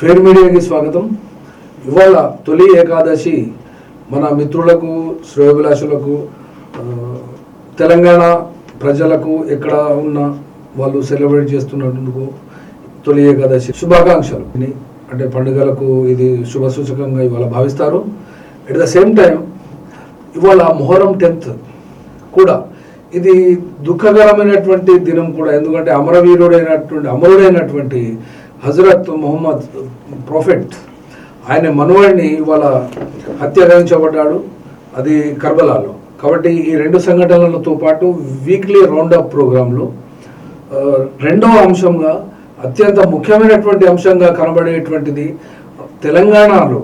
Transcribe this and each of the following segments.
Fair మీడియాకి స్వాగతం. ఇవాళ తొలి ఏకాదశి మన మిత్రులకు శ్రేయోభిలాషులకు తెలంగాణ ప్రజలకు ఎక్కడ ఉన్న వాళ్ళు సెలబ్రేట్ చేస్తున్నందుకు తొలి ఏకాదశి శుభాకాంక్షలు. అంటే పండుగలకు ఇది శుభ సూచకంగా ఇవాళ భావిస్తారు. అట్ ద సేమ్ టైం ఇవాళ మొహరం టెన్త్ కూడా ఇది దుఃఖకరమైనటువంటి దినం కూడా. ఎందుకంటే అమరవీరుడైనటువంటి అమరుడైనటువంటి హజరత్ మొహమ్మద్ ప్రొఫెట్ ఆయన మనవాడిని ఇవాళ హత్య గావించబడ్డాడు అది కర్బలాలో. కాబట్టి ఈ రెండు సంఘటనలతో పాటు వీక్లీ రౌండప్ ప్రోగ్రాంలో రెండవ అంశంగా అత్యంత ముఖ్యమైనటువంటి అంశంగా కనబడేటువంటిది తెలంగాణలో.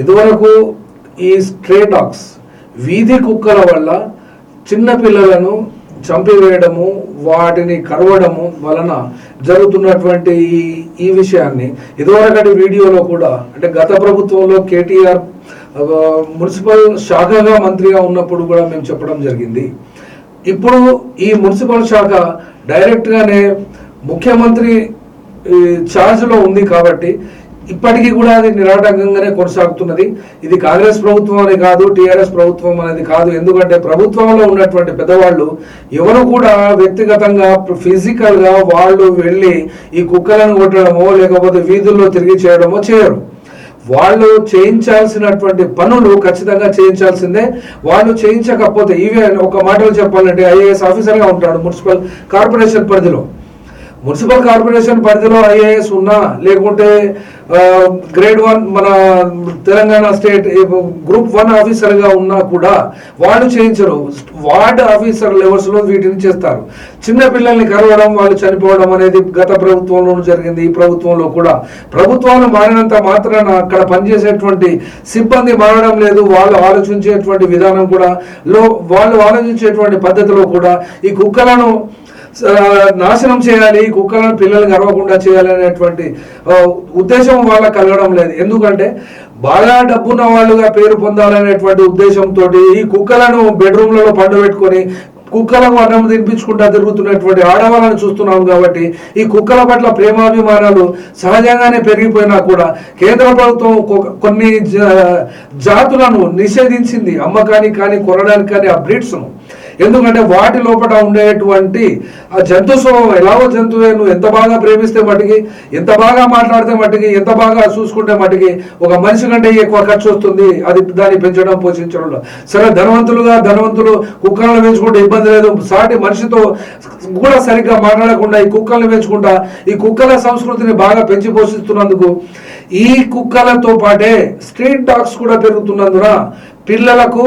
ఇదివరకు ఈ స్ట్రేటాక్స్ వీధి కుక్కల వల్ల చిన్న పిల్లలను చంపివేయడము వాటిని కరవడము వలన జరుగుతున్నటువంటి ఈ ఈ విషయాన్ని ఇదివరకటి వీడియోలో కూడా అంటే గత ప్రభుత్వంలో కేటీఆర్ మున్సిపల్ శాఖగా మంత్రిగా ఉన్నప్పుడు కూడా మేము చెప్పడం జరిగింది. ఇప్పుడు ఈ మున్సిపల్ శాఖ డైరెక్ట్గానే ముఖ్యమంత్రి ఈ, ఛార్జ్లో ఉంది కాబట్టి ఇప్పటికీ కూడా అది నిరాటంకంగానే కొనసాగుతున్నది. ఇది కాంగ్రెస్ ప్రభుత్వం అని కాదు టీఆర్ఎస్ ప్రభుత్వం అనేది కాదు. ఎందుకంటే ప్రభుత్వంలో ఉన్నటువంటి పెద్దవాళ్ళు ఎవరు కూడా వ్యక్తిగతంగా ఫిజికల్గా వాళ్ళు వెళ్ళి ఈ కుక్కలను కొట్టడమో లేకపోతే వీధుల్లో తిరిగి చేయడమో చేయరు. వాళ్ళు చేయించాల్సినటువంటి పనులు ఖచ్చితంగా చేయించాల్సిందే. వాళ్ళు చేయించకపోతే ఈవెన్ ఒక మాటలో చెప్పాలంటే ఐఏఎస్ ఆఫీసర్గా ఉంటాడు మున్సిపల్ కార్పొరేషన్ పరిధిలో. మున్సిపల్ కార్పొరేషన్ పరిధిలో ఐఏఎస్ ఉన్నా లేకుంటే గ్రేడ్ వన్ మన తెలంగాణ స్టేట్ గ్రూప్ వన్ ఆఫీసర్గా ఉన్నా కూడా వాళ్ళు చేయించరు. వార్డ్ ఆఫీసర్ లెవెల్స్లో వీటిని చేస్తారు. చిన్న పిల్లల్ని కరవడం వాళ్ళు చనిపోవడం అనేది గత ప్రభుత్వంలోనూ జరిగింది. ఈ ప్రభుత్వంలో కూడా ప్రభుత్వాలు మారినంత మాత్రాన అక్కడ పనిచేసేటువంటి సిబ్బంది మారడం లేదు. వాళ్ళు ఆలోచించేటువంటి విధానం కూడా లో వాళ్ళు ఆలోచించేటువంటి పద్ధతిలో కూడా ఈ కుక్కలను నాశనం చేయాలి ఈ కుక్కలను పిల్లలు గర్వకుండా చేయాలి అనేటువంటి ఉద్దేశం వాళ్ళకి కలగడం లేదు. ఎందుకంటే బాగా డబ్బున్న వాళ్ళుగా పేరు పొందాలనేటువంటి ఉద్దేశంతో ఈ కుక్కలను బెడ్రూమ్లలో పండబెట్టుకొని కుక్కలకు అన్నం తినిపించుకుంటా తిరుగుతున్నటువంటి ఆడవాళ్ళని చూస్తున్నాం కాబట్టి ఈ కుక్కల పట్ల ప్రేమాభిమానాలు సహజంగానే పెరిగిపోయినా కూడా కేంద్ర ప్రభుత్వం కొన్ని జాతులను నిషేధించింది. అమ్మకానికి కానీ కొనడానికి కానీ ఆ బ్రీడ్స్ను ఎందుకంటే వాటి లోపల ఉండేటువంటి ఆ జంతు స్వభావం ఎలాగో జంతువే నువ్వు ఎంత బాగా ప్రేమిస్తే మటుకి ఎంత బాగా మాట్లాడితే మటుకి ఎంత బాగా చూసుకుంటే మటుకి ఒక మనిషి కంటే ఎక్కువ ఖర్చు వస్తుంది. అది దాన్ని పెంచడం పోషించడంలో సరే ధనవంతులుగా ధనవంతులు కుక్కలను పెంచుకుంటే ఇబ్బంది లేదు. సాటి మనిషితో కూడా సరిగ్గా మాట్లాడకుండా ఈ కుక్కలను పెంచుకుంటా ఈ కుక్కల సంస్కృతిని బాగా పెంచి పోషిస్తున్నందుకు ఈ కుక్కలతో పాటే స్ట్రీట్ డాగ్స్ కూడా పెరుగుతున్నందున పిల్లలకు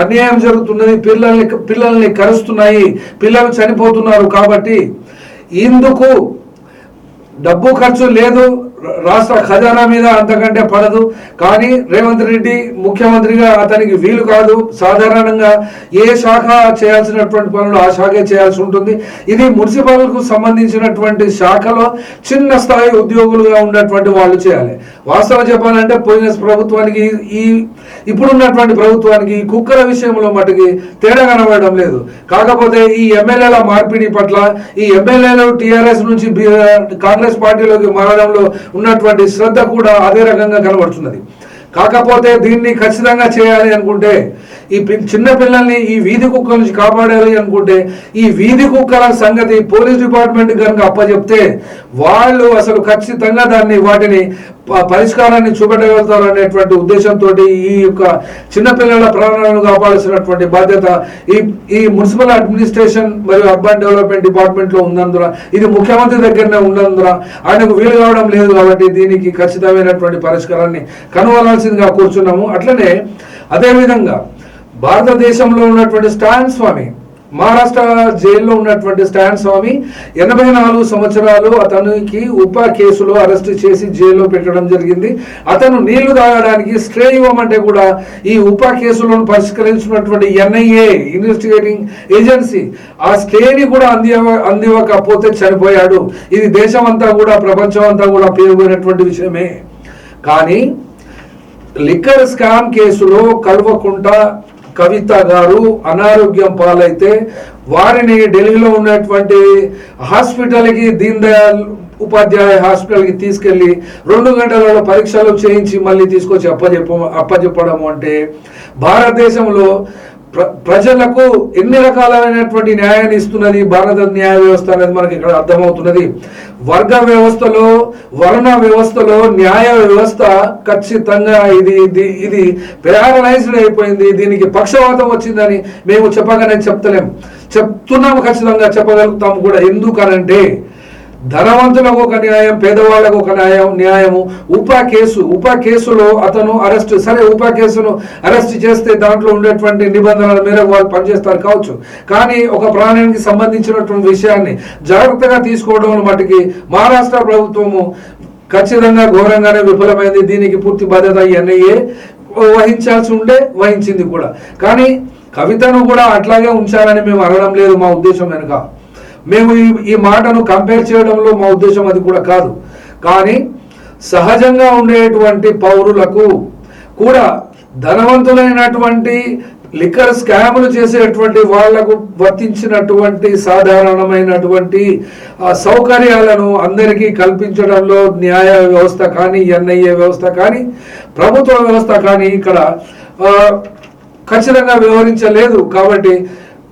అన్యాయం జరుగుతున్నది పిల్లల్ని పిల్లల్ని కరుస్తున్నాయి పిల్లలు చనిపోతున్నారు కాబట్టి ఇందుకు డబ్బు ఖర్చు లేదు రాష్ట్ర ఖజానా మీద అంతకంటే పడదు. కానీ రేవంత్ రెడ్డి ముఖ్యమంత్రిగా అతనికి వీలు కాదు. సాధారణంగా ఏ శాఖ చేయాల్సినటువంటి పనులు ఆ శాఖే చేయాల్సి ఉంటుంది. ఇది మున్సిపల్కు సంబంధించినటువంటి శాఖలో చిన్న స్థాయి ఉద్యోగులుగా ఉన్నటువంటి వాళ్ళు చేయాలి. వాస్తవం చెప్పాలంటే పోయిన ప్రభుత్వానికి ఈ ఇప్పుడున్నటువంటి ప్రభుత్వానికి కుక్కల విషయంలో మటుకి తేడా కనబడడం లేదు. కాకపోతే ఈ ఎమ్మెల్యేల మార్పిడి పట్ల ఈ ఎమ్మెల్యేలు టీఆర్ఎస్ నుంచి కాంగ్రెస్ పార్టీలోకి మారడంలో ఉన్నటువంటి శ్రద్ధ కూడా అదే రకంగా కనబడుతున్నది. కాకపోతే దీన్ని ఖచ్చితంగా చేయాలి అనుకుంటే ఈ పి- చిన్న పిల్లల్ని ఈ వీధి కుక్కల నుంచి కాపాడాలి అనుకుంటే ఈ వీధి కుక్కల సంగతి పోలీస్ డిపార్ట్మెంట్ కనుక అప్పచెప్తే వాళ్ళు అసలు ఖచ్చితంగా దాన్ని వాటిని పరిష్కారాన్ని చూపెట్టగలుగుతారు అనేటువంటి ఉద్దేశంతో ఈ యొక్క చిన్నపిల్లల ప్రాణాలను కాపాడాల్సినటువంటి బాధ్యత ఈ ఈ మున్సిపల్ అడ్మినిస్ట్రేషన్ మరియు అర్బన్ డెవలప్మెంట్ డిపార్ట్మెంట్లో ఉన్నందున ఇది ముఖ్యమంత్రి దగ్గరనే ఉన్నందున ఆయనకు వీలు కావడం లేదు కాబట్టి దీనికి ఖచ్చితమైనటువంటి పరిష్కారాన్ని కనుగొనాల్సిందిగా కూర్చున్నాము. అట్లనే అదేవిధంగా భారతదేశంలో ఉన్నటువంటి స్టాన్ స్వామి మహారాష్ట్ర జైల్లో ఉన్నటువంటి స్టాన్ స్వామి ఎనభై నాలుగు సంవత్సరాలు అతనికి ఉప కేసులో అరెస్ట్ చేసి జైల్లో పెట్టడం జరిగింది. అతను నీళ్ళు తాగడానికి స్ట్రే ఇవ్వమంటే కూడా ఈ ఉప కేసులను పరిష్కరించినటువంటి ఎన్ఐఏ ఇన్వెస్టిగేటింగ్ ఏజెన్సీ ఆ స్టేని కూడా అందివ అందివ్వకపోతే చనిపోయాడు. ఇది దేశం అంతా కూడా ప్రపంచం అంతా కూడా పేరుపోయినటువంటి విషయమే. కానీ లిక్కర్ స్కామ్ కేసులో కల్వకుంట కవిత గారు అనారోగ్యం పాలైతే వారిని ఢిల్లీలో ఉన్నటువంటి హాస్పిటల్కి దీన్ దయాల్ ఉపాధ్యాయ హాస్పిటల్కి తీసుకెళ్ళి రెండు గంటలలో పరీక్షలు చేయించి మళ్ళీ తీసుకొచ్చి అప్పచెప్ప అప్పచెప్పడం అంటే భారతదేశంలో ప్రజలకు ఎన్ని రకాలైనటువంటి న్యాయాన్ని ఇస్తున్నది? భారత న్యాయ వ్యవస్థ అనేది మనకి ఇక్కడ అర్థమవుతున్నది. వర్గ వ్యవస్థలో వర్ణ వ్యవస్థలో న్యాయ వ్యవస్థ ఖచ్చితంగా ఇది ఇది ఇది ప్యారలైజ్డ్ అయిపోయింది. దీనికి పక్షవాతం వచ్చిందని మేము చెప్పగానే చెప్తలేం. చెప్తున్నాము ఖచ్చితంగా చెప్పగలుగుతాము కూడా. ఎందుకనంటే ధనవంతులకు ఒక న్యాయం పేదవాళ్ళకు ఒక న్యాయం న్యాయము. ఉపా కేసు ఉపా కేసులో అతను అరెస్ట్ సరే ఉపా కేసును అరెస్ట్ చేస్తే దాంట్లో ఉండేటువంటి నిబంధనల మేరకు వాళ్ళు పనిచేస్తారు కావచ్చు. కానీ ఒక ప్రాణానికి సంబంధించినటువంటి విషయాన్ని జాగ్రత్తగా తీసుకోవడం మటుకి మహారాష్ట్ర ప్రభుత్వము ఖచ్చితంగా ఘోరంగానే విఫలమైంది. దీనికి పూర్తి బాధ్యత ఎన్ఐఏ వహించాల్సి ఉండే వహించింది కూడా. కానీ కవితను కూడా అట్లాగే ఉంచాలని మేము అనడం లేదు మా ఉద్దేశం వెనుక మేము ఈ ఈ మాటను కంపేర్ చేయడంలో మా ఉద్దేశం అది కూడా కాదు. కానీ సహజంగా ఉండేటువంటి పౌరులకు కూడా ధనవంతులైనటువంటి లిక్కర్ స్కాములు చేసేటువంటి వాళ్ళకు వర్తించినటువంటి సాధారణమైనటువంటి సౌకర్యాలను అందరికీ కల్పించడంలో న్యాయ వ్యవస్థ కానీ ఎన్ఐఏ వ్యవస్థ కానీ ప్రభుత్వ వ్యవస్థ కానీ ఇక్కడ ఖచ్చితంగా వ్యవహరించలేదు. కాబట్టి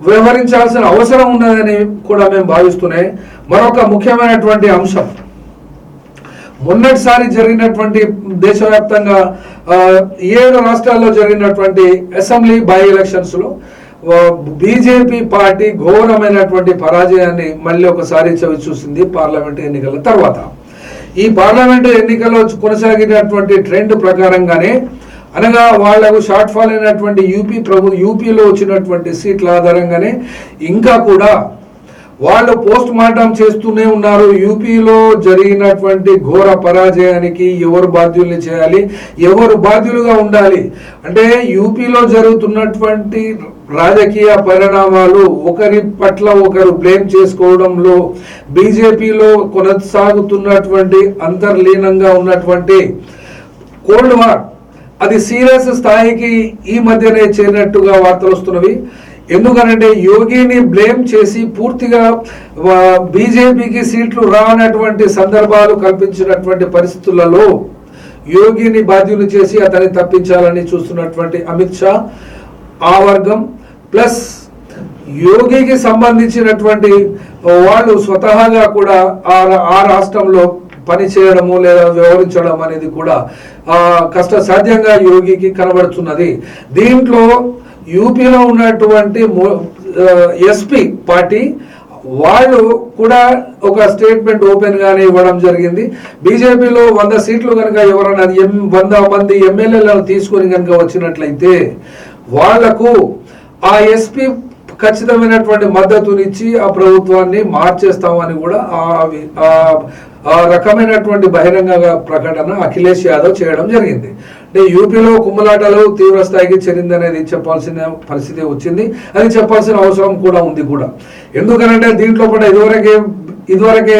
వ్యవహరించాల్సిన అవసరం ఉన్నదని కూడా మేము భావిస్తున్నాయి మరొక ముఖ్యమైనటువంటి అంశం. మొన్నటిసారి జరిగినటువంటి దేశవ్యాప్తంగా ఏడు రాష్ట్రాల్లో జరిగినటువంటి అసెంబ్లీ బై ఎలక్షన్స్లో బీజేపీ పార్టీ ఘోరమైనటువంటి పరాజయాన్ని మళ్ళీ ఒకసారి చవి చూసింది పార్లమెంట్ ఎన్నికల తర్వాత. ఈ పార్లమెంట్ ఎన్నికల్లో కొనసాగినటువంటి ట్రెండ్ ప్రకారంగానే అనగా వాళ్ళకు షార్ట్ ఫాల్ అయినటువంటి యూపీ ప్రభు యూపీలో వచ్చినటువంటి సీట్ల ఆధారంగానే ఇంకా కూడా వాళ్ళు పోస్ట్ మార్టం చేస్తూనే ఉన్నారు. యూపీలో జరిగినటువంటి ఘోర పరాజయానికి ఎవరు బాధ్యుల్ని చేయాలి? ఎవరు బాధ్యులుగా ఉండాలి? అంటే యూపీలో జరుగుతున్నటువంటి రాజకీయ పరిణామాలు ఒకరి పట్ల ఒకరు బ్లేమ్ చేసుకోవడంలో బీజేపీలో కొనసాగుతున్నటువంటి అంతర్లీనంగా ఉన్నటువంటి కోల్డ్ వార్ అది సీరియస్ స్థాయికి ఈ మధ్యనే చేరినట్టుగా వార్తలు వస్తున్నవి. ఎందుకనంటే యోగిని బ్లేమ్ చేసి పూర్తిగా బీజేపీకి సీట్లు రానటువంటి సందర్భాలు కల్పించినటువంటి పరిస్థితులలో యోగిని బాధ్యులు చేసి అతన్ని తప్పించాలని చూస్తున్నటువంటి అమిత్ షా ఆ వర్గం ప్లస్ యోగికి సంబంధించినటువంటి వాళ్ళు స్వతహాగా కూడా ఆ ఆ రాష్ట్రంలో పని చేయడము లేదా వ్యవహరించడం అనేది కూడా ఆ, కష్ట సాధ్యంగా యోగికి కనబడుతున్నది. దీంట్లో యూపీలో ఉన్నటువంటి ఎస్పీ పార్టీ వాళ్ళు కూడా ఒక స్టేట్మెంట్ ఓపెన్ గానే ఇవ్వడం జరిగింది. బీజేపీలో వంద సీట్లు కనుక ఎవరైనా ఎం వంద మంది ఎమ్మెల్యేలను తీసుకొని కనుక వచ్చినట్లయితే వాళ్ళకు ఆ ఎస్పీ ఖచ్చితమైనటువంటి మద్దతునిచ్చి ఆ ప్రభుత్వాన్ని మార్చేస్తామని కూడా ఆ ఆ- రకమైనటువంటి బహిరంగ ప్రకటన అఖిలేష్ యాదవ్ చేయడం జరిగింది. అంటే యూపీలో కుమ్మలాటలు తీవ్ర స్థాయికి చెందిందనేది చెప్పాల్సిన పరిస్థితి వచ్చింది. అది చెప్పాల్సిన అవసరం కూడా ఉంది కూడా. ఎందుకనంటే దీంట్లో కూడా ఇదివరకే ఇదివరకే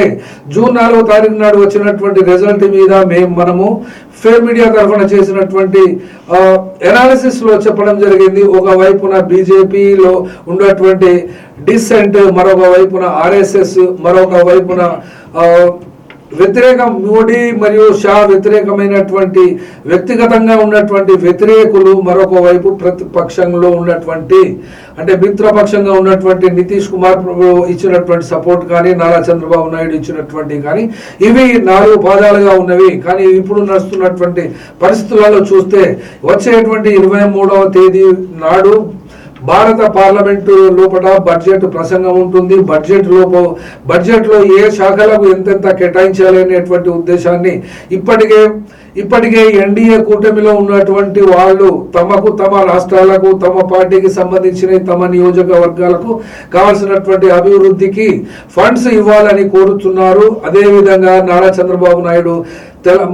జూన్ నాలుగో తారీఖు నాడు వచ్చినటువంటి రిజల్ట్ మీద మేము మనము ఫేర్ మీడియా తరఫున చేసినటువంటి ఎనాలిసిస్లో చెప్పడం జరిగింది. ఒక వైపున బీజేపీలో ఉన్నటువంటి డిసెంట్ మరొక వైపున ఆర్ఎస్ఎస్ మరొక వైపున వ్యతిరేక మోడీ మరియు షా వ్యతిరేకమైనటువంటి వ్యక్తిగతంగా ఉన్నటువంటి వ్యతిరేకులు మరొక వైపు ప్రతిపక్షంలో ఉన్నటువంటి అంటే మిత్రపక్షంగా ఉన్నటువంటి నితీష్ కుమార్ ఇచ్చినటువంటి సపోర్ట్ కానీ నారా చంద్రబాబు నాయుడు ఇచ్చినటువంటి కానీ ఇవి నాలుగు పాదాలుగా ఉన్నవి. కానీ ఇప్పుడు నడుస్తున్నటువంటి పరిస్థితులలో చూస్తే వచ్చేటువంటి ఇరవై మూడవ తేదీ నాడు భారత పార్లమెంటు లోపల బడ్జెట్ ప్రసంగం ఉంటుంది. బడ్జెట్ లోప బడ్జెట్లో ఏ శాఖలకు ఎంతెంత కేటాయించాలి అనేటువంటి ఉద్దేశాన్ని ఇప్పటికే ఇప్పటికే ఎన్డీఏ కూటమిలో ఉన్నటువంటి వాళ్ళు తమకు తమ రాష్ట్రాలకు తమ పార్టీకి సంబంధించిన తమ నియోజకవర్గాలకు కావాల్సినటువంటి అభివృద్ధికి ఫండ్స్ ఇవ్వాలని కోరుతున్నారు. అదేవిధంగా నారా చంద్రబాబు నాయుడు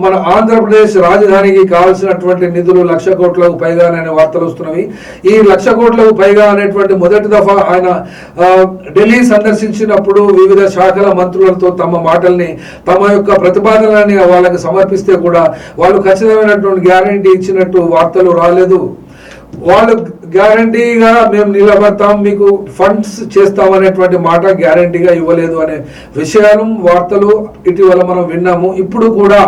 మన ఆంధ్రప్రదేశ్ రాజధానికి కావాల్సినటువంటి నిధులు లక్ష కోట్లకు పైగా అనే వార్తలు వస్తున్నవి. ఈ లక్ష కోట్లకు పైగా అనేటువంటి మొదటి దఫా ఆయన ఢిల్లీ సందర్శించినప్పుడు వివిధ శాఖల మంత్రులతో తమ మాటల్ని తమ యొక్క ప్రతిపాదనని వాళ్ళకి సమర్పిస్తే కూడా వాళ్ళు ఖచ్చితమైనటువంటి గ్యారంటీ ఇచ్చినట్టు వార్తలు రాలేదు. వాళ్ళు గ్యారంటీగా మేము నిలబడతాం మీకు ఫండ్స్ చేస్తాం అనేటువంటి మాట గ్యారంటీగా ఇవ్వలేదు అనే విషయాలు వార్తలు ఇటీవల మనం విన్నాము. ఇప్పుడు కూడా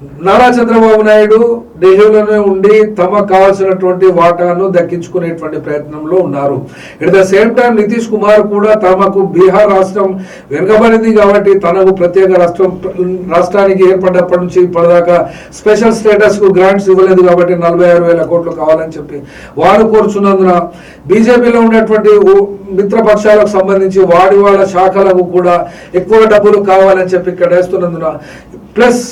నారా చంద్రబాబు నాయుడు ఢిల్లీలోనే ఉండి తమ కావాల్సినటువంటి వాటాను దక్కించుకునేటువంటి ప్రయత్నంలో ఉన్నారు. At the same time Nitish Kumar కూడా తమకు బీహార్ రాష్ట్రం వెనుకబడింది కాబట్టి తనకు ప్రత్యేక రాష్ట్రం రాష్ట్రానికి ఏర్పడ్డప్పటి నుంచి ఇప్పటిదాకా స్పెషల్ స్టేటస్కు గ్రాంట్స్ ఇవ్వలేదు కాబట్టి నలభై ఆరు వేల కోట్లు కావాలని చెప్పి వారు కోరుచున్నందున బీజేపీలో ఉన్నటువంటి మిత్రపక్షాలకు సంబంధించి వాడి వాళ్ళ శాఖలకు కూడా ఎక్కువ డబ్బులు కావాలని చెప్పి ఇక్కడ వేస్తున్నందున ప్లస్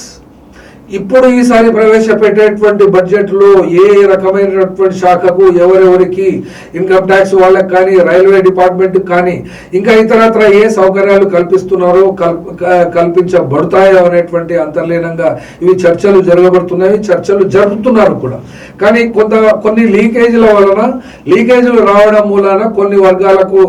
ఇప్పుడు ఈసారి ప్రవేశపెట్టేటువంటి బడ్జెట్లో ఏ రకమైనటువంటి శాఖకు ఎవరెవరికి ఇన్కమ్ ట్యాక్స్ వాళ్ళకి కానీ రైల్వే డిపార్ట్మెంట్ కానీ ఇంకా ఇతరత్ర ఏ సౌకర్యాలు కల్పిస్తున్నారో కల్- కల్పించబడతాయో అనేటువంటి అంతర్లీనంగా ఇవి చర్చలు జరగబడుతున్నాయి చర్చలు జరుపుతున్నారు కూడా. కానీ కొంత కొన్ని లీకేజీల వలన లీకేజీలు రావడం మూలాన కొన్ని వర్గాలకు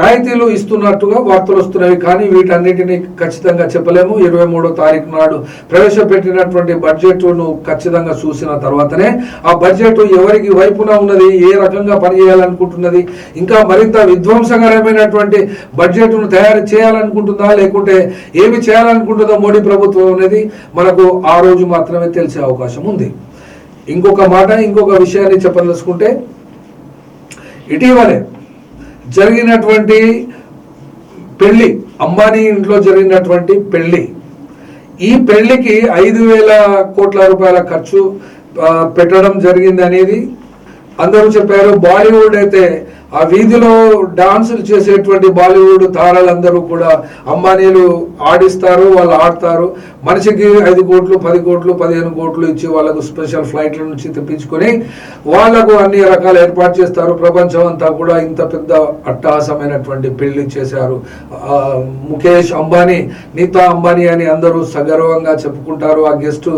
రాయితీలు ఇస్తున్నట్టుగా వార్తలు వస్తున్నాయి. కానీ వీటన్నిటిని ఖచ్చితంగా చెప్పలేము. ఇరవై మూడో తారీఖు నాడు ప్రవేశపెట్టినటువంటి బడ్జెట్ను ఖచ్చితంగా చూసిన తర్వాతనే ఆ బడ్జెట్ ఎవరికి వైపున ఉన్నది ఏ రకంగా పనిచేయాలనుకుంటున్నది ఇంకా మరింత విధ్వంసకరమైనటువంటి బడ్జెట్ను తయారు చేయాలనుకుంటుందా లేకుంటే ఏమి చేయాలనుకుంటుందో మోడీ ప్రభుత్వం అనేది మనకు ఆ రోజు మాత్రమే తెలిసే అవకాశం ఉంది. ఇంకొక మాట ఇంకొక విషయాన్ని చెప్పదలుచుకుంటే ఇటీవలే జరిగినటువంటి పెళ్ళి అంబానీ ఇంట్లో జరిగినటువంటి పెళ్ళి ఈ పెళ్ళికి ఐదు వేల కోట్ల రూపాయల ఖర్చు పెట్టడం జరిగింది అనేది అందరూ చెప్పారు బాలీవుడ్ అయితే ఆ వీధిలో డాన్సులు చేసేటువంటి బాలీవుడ్ తారాలందరూ కూడా అంబానీలు ఆడిస్తారు వాళ్ళు ఆడతారు. మనిషికి ఐదు కోట్లు పది కోట్లు పదిహేను కోట్లు ఇచ్చి వాళ్ళకు స్పెషల్ ఫ్లైట్ల నుంచి తెప్పించుకొని వాళ్ళకు అన్ని రకాల ఏర్పాటు చేస్తారు. ప్రపంచం అంతా కూడా ఇంత పెద్ద అట్టహాసమైనటువంటి పెళ్ళి చేశారు. ముఖేష్ అంబానీ నీతా అంబానీ అని అందరూ సగర్వంగా చెప్పుకుంటారు. ఆ గెస్ట్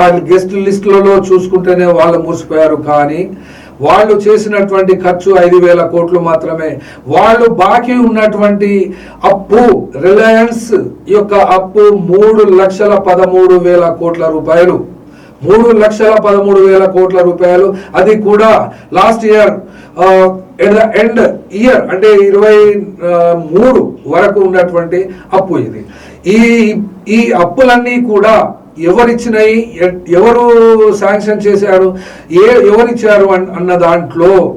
ఆ గెస్ట్ లిస్టులలో చూసుకుంటేనే వాళ్ళు మూసిపోయారు కానీ వాళ్ళు చేసినటువంటి ఖర్చు ఐదు వేల కోట్లు మాత్రమే. వాళ్ళు బాకీ ఉన్నటువంటి అప్పు రిలయన్స్ యొక్క అప్పు మూడు లక్షల పదమూడు వేల కోట్ల రూపాయలు. మూడు లక్షల పదమూడు వేల కోట్ల రూపాయలు. అది కూడా last year at the end year అంటే ఇరవై మూడు వరకు ఉన్నటువంటి అప్పు ఇది. ఈ ఈ అప్పులన్నీ కూడా ఎవరిచ్చినాయి ఎ- ఎవరు శాంక్షన్ చేశారు? ఏ ఎవరిచ్చారు అన్- అన్న దాంట్లో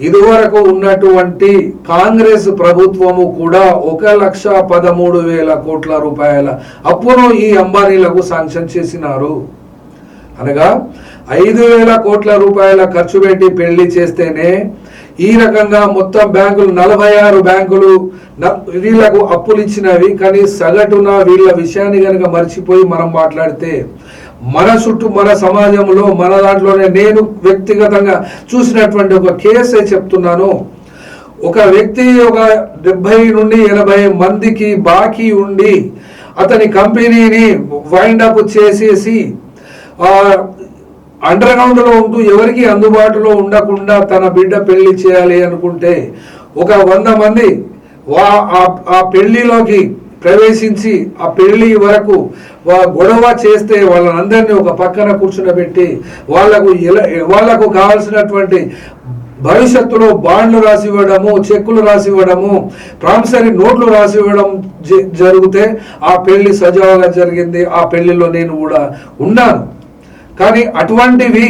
ఇదివరకు ఉన్నటువంటి కాంగ్రెస్ ప్రభుత్వము కూడా ఒక లక్ష పదమూడు వేల కోట్ల రూపాయల అప్పును ఈ అంబానీలకు శాంక్షన్ చేసినారు. అనగా ఐదు వేల కోట్ల రూపాయల ఖర్చు పెట్టి పెళ్ళి చేస్తేనే ఈ రకంగా మొత్తం బ్యాంకులు నలభై ఆరు బ్యాంకులు న- వీళ్ళకు అప్పులు ఇచ్చినవి కానీ సగటున వీళ్ళ విషయాన్ని కనుక మర్చిపోయి మనం మాట్లాడితే మన చుట్టూ మన సమాజంలో మన దాంట్లోనే నేను వ్యక్తిగతంగా చూసినటువంటి ఒక కేసే చెప్తున్నాను. ఒక వ్యక్తి ఒక డెబ్బై నుండి ఎనభై మందికి బాకీ ఉండి అతని కంపెనీని వైండప్ చేసేసి అండర్ గ్రౌండ్లో ఉంటూ ఎవరికి అందుబాటులో ఉండకుండా తన బిడ్డ పెళ్ళి చేయాలి అనుకుంటే ఒక వంద మంది వా- ఆ- ఆ పెళ్ళిలోకి ప్రవేశించి ఆ పెళ్ళి వరకు గొడవ చేస్తే వాళ్ళందరినీ ఒక పక్కన కూర్చునబెట్టి వాళ్ళకు ఎలా- వాళ్ళకు కావాల్సినటువంటి భవిష్యత్తులో బాండ్లు రాసి ఇవ్వడము చెక్కులు రాసి ఇవ్వడము ప్రామిసరీ నోట్లు రాసి ఇవ్వడం జ- జరిగితే ఆ పెళ్ళి సజావుగా జరిగింది. ఆ పెళ్ళిలో నేను కూడా ఉన్నాను. కానీ అటువంటివి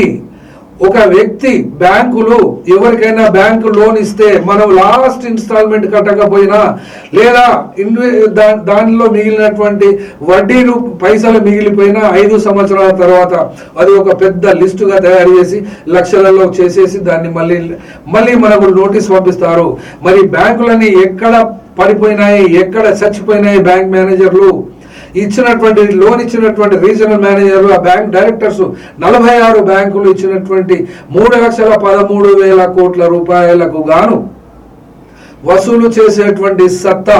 ఒక వ్యక్తి బ్యాంకులు ఎవరికైనా బ్యాంకు లోన్ ఇస్తే మనం లాస్ట్ ఇన్స్టాల్మెంట్ కట్టకపోయినా లేదా ఇన్వె దానిలో మిగిలినటువంటి వడ్డీలు పైసలు మిగిలిపోయినా ఐదు సంవత్సరాల తర్వాత అది ఒక పెద్ద లిస్టుగా తయారు చేసి లక్షలలో చేసేసి దాన్ని మళ్ళీ మళ్ళీ మనకు నోటీస్ పంపిస్తారు. మరి బ్యాంకులన్నీ ఎక్కడ పడిపోయినాయి ఎక్కడ చచ్చిపోయినాయి బ్యాంక్ మేనేజర్లు? ఇచ్చినటువంటి లోన్ ఇచ్చినటువంటి రీజనల్ మేనేజర్లు ఆ బ్యాంక్ డైరెక్టర్స్ నలభై ఆరు బ్యాంకులు ఇచ్చినటువంటి మూడు లక్షల పదమూడు వేల కోట్ల రూపాయలకు గాను వసూలు చేసేటువంటి సత్తా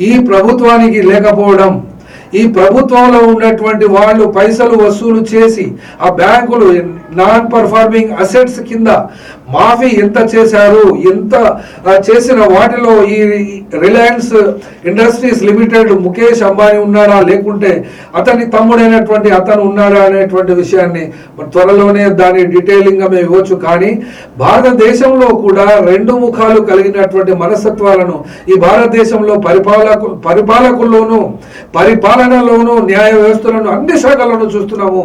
ఈ ప్రభుత్వానికి లేకపోవడం ఈ ప్రభుత్వంలో ఉన్నటువంటి వాళ్ళు పైసలు వసూలు చేసి ఆ బ్యాంకులు నాన్ పర్ఫార్మింగ్ అసెట్స్ కింద మాఫీ ఎంత చేశారు ఎంత చేసిన వాటిలో ఈ Reliance Industries Limited Mukesh Ambani ఉన్నాడా లేకుంటే అతని తమ్ముడైనటువంటి అతను ఉన్నాడా అనేటువంటి విషయాన్ని త్వరలోనే దాని డీటెయిలింగ్గా మేము ఇవ్వచ్చు. కానీ భారతదేశంలో కూడా రెండు ముఖాలు కలిగినటువంటి మనస్తత్వాలను ఈ భారతదేశంలో పరిపాలకు పరిపాలకుల్లోనూ పరిపాలనలోనూ న్యాయ వ్యవస్థలను అన్ని శాఖలను చూస్తున్నాము.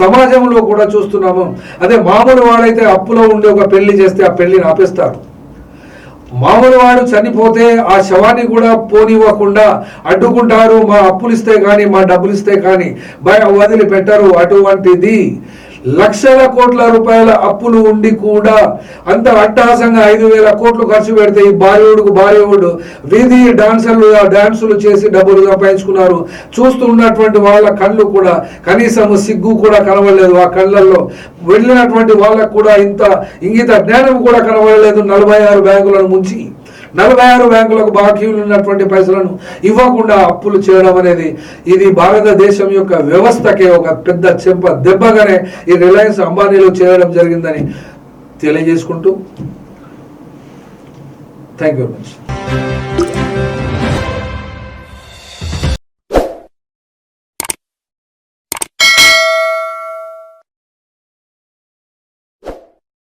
సమాజంలో కూడా చూస్తున్నాము. అదే మామూలు వాడైతే అప్పులో ఉండి ఒక పెళ్ళి చేస్తే ఆ పెళ్ళిని ఆపేస్తారు. మామూలు వాడు చనిపోతే ఆ శవాన్ని కూడా పోనివ్వకుండా అడ్డుకుంటారు. మా అప్పులు ఇస్తే కానీ మా డబ్బులు ఇస్తే కానీ బయ వదిలిపెట్టరు. అటువంటిది లక్షల కోట్ల రూపాయల అప్పులు ఉండి కూడా అంత అట్టహాసంగా ఐదు వేల కోట్లు ఖర్చు పెడితే ఈ బాలీవుడ్కు బాలీవుడ్ వీధి డాన్సర్లు డాన్సులు చేసి డబ్బులు సంపాదించుకున్నారు చూస్తూ ఉన్నటువంటి వాళ్ళ కళ్ళు కూడా కనీసం సిగ్గు కూడా కనబడలేదు ఆ కళ్ళల్లో. వెళ్ళినటువంటి వాళ్ళకు కూడా ఇంత ఇంగిత జ్ఞానం కూడా కనబడలేదు నలభై ఆరు బ్యాంకులను ముంచి. నలభై ఆరు బ్యాంకులకు బాకీలు ఉన్నటువంటి పైసలను ఇవ్వకుండా అప్పులు చేయడం అనేది ఇది భారతదేశం యొక్క వ్యవస్థకే ఒక పెద్ద చెంప దెబ్బగానే ఈ రిలయన్స్ అంబానీలు చేయడం జరిగిందని తెలియజేసుకుంటూ థ్యాంక్ యూ వెరీ మచ్.